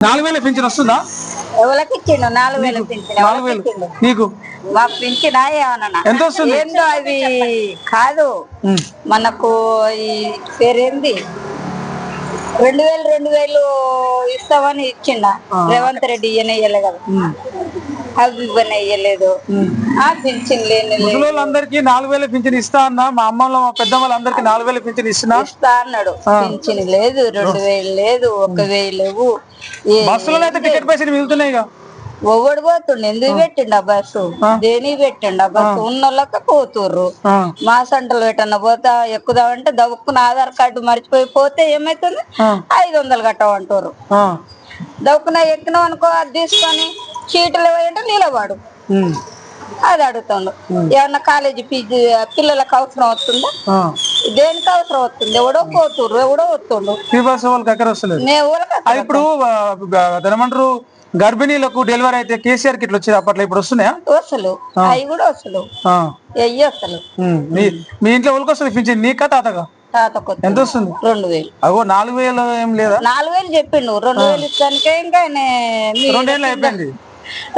నాలుగు వేల వస్తుందా? ఎవరికి ఇచ్చిండు? నాలుగు వేలు నాలుగు ఇచ్చిండు? నీకు? మా ఏమన్నా? ఎంత వస్తుంది? ఏందో అవి కాదు. మనకు ఈ పేరేంది? రెండు వేలు రెండు వేలు ఇస్తామని ఇచ్చిండ. రేవంత్ రెడ్డి ఈయన ఇయ్యలే కదా. అవి ఇవ్వని ఇయ్యలేదు. ఆ పింఛన్ లేని. ముసలోళ్ళందరికీ నాలుగు వేల పింఛన్ ఇస్తా అన్నా మా అమ్మలో మా పెద్ద వాళ్ళందరికీ నాలుగు వేల పింఛన్ ఇస్తున్నా? ఇస్తా అన్నాడు. పింఛన్ లేదు రెండు వేలు లేదు ఒక వేలు లేవు. బస్సులో అయితే టికెట్ పైసలు మిగులుతున్నాయి ఒవ్వడు పోతుండు ఎందుకు పెట్టిండు ఆ బస్సు? దేనికి పెట్టిండు ఆ బస్సు? ఉన్న వాళ్ళకి పోతుర్రు. మా సంటలు పెట్టన్న పోతా ఎక్కుదామంటే దవ్వుకున్న ఆధార్ కార్డు మర్చిపోయి పోతే ఏమైతుంది. ఐదు వందలు కట్టమంటారు దవ్వుకున్న ఎక్కినాం అనుకో అది తీసుకొని చీటలు వేయంటే నిలబడు. అది అడుగుతుండు. ఏమన్నా కాలేజీ ఫీజు పిల్లలకు అవసరం వస్తుందా? ఆ. దేనికి అవసరం వస్తుంది? ఎవడో పోతుర్రు ఎవడో వస్తుండు. ఫ్రీ బస్ వాళ్ళకి ఎక్కడ వస్తలేదు? నే ఊరక అది ఇప్పుడు ఏమంటారు? గర్భిణీలకు డెలివరీ అయితే కేసీఆర్కి ఇట్లా వచ్చేది అప్పట్లో ఇప్పుడు వస్తున్నాయా? వసలు అవి కూడా వసలు ఉమ్. మీ మీ ఇంట్లో వాళ్ళకి వస్తుంది? పింఛన్ నీకా తాతగా ఎంత వస్తుంది? రెండు వేలు. అగో నాలుగు వేలు ఏం లేదా? నాలుగు వేలు చెప్పిండు. రెండు వేలు ఇస్తానికే ఇంకా మీ- రెండేళ్ళు అయిపోయింది.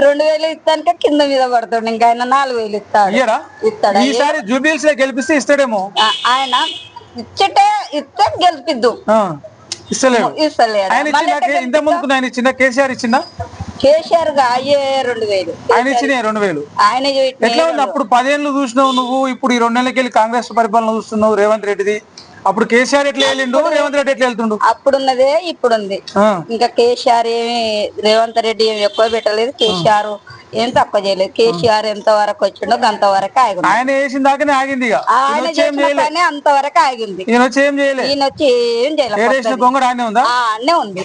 రెండు వేలు ఇస్తానికే కింద మీద పడుతుండు. ఇంకా ఆయన నాలుగు వేలు ఇస్తాడు. ఇయ్యరా? ఇస్తాడా. ఈసారి జూబిల్స్లో గెలిపిస్తే ఇస్తాడేమో? ఆ- ఆయన ఇచ్చటే ఇస్తే గెలిపిద్దు. ఆ, ఇస్తలేడు. ఆయన ఇచ్చిన ఇంత ముందుకు ఆయన ఇచ్చిన కేసీఆర్ ఇచ్చిందా? కేసీఆర్గా అయ్యే రెండు వేలు. ఆయన ఇచ్చిన రెండు వేలు? ఆయన ఎట్లా ఉంది? అప్పుడు పదేళ్ళు చూసినావు నువ్వు ఇప్పుడు ఈ రెండేళ్ళకి వెళ్ళి కాంగ్రెస్ పరిపాలన చూస్తున్నావు రేవంత్ రెడ్డిది. అప్పుడు కేసీఆర్ ఎట్లా వెళ్ళిండు? రేవంత్ రెడ్డి ఎట్లా వెళ్తుండు? అప్పుడున్నదే ఇప్పుడుంది. ఇంకా కేసీఆర్ ఏమి రేవంత్ రెడ్డి ఏమి ఎక్కువ పెట్టలేదు. కేసీఆర్ ఏం తక్కువ చేయలేదు. కేసీఆర్ ఎంత వరకు వచ్చిండో అంత వరకు ఆగి. ఆయన వేసిన దాకానే ఆగింది ఆయన చేసిన పని అంత వరకు ఆగింది ఈయన వచ్చి ఏం చేయలే? ఈయన వచ్చి ఏం చేయలేదు అన్నే ఉంది.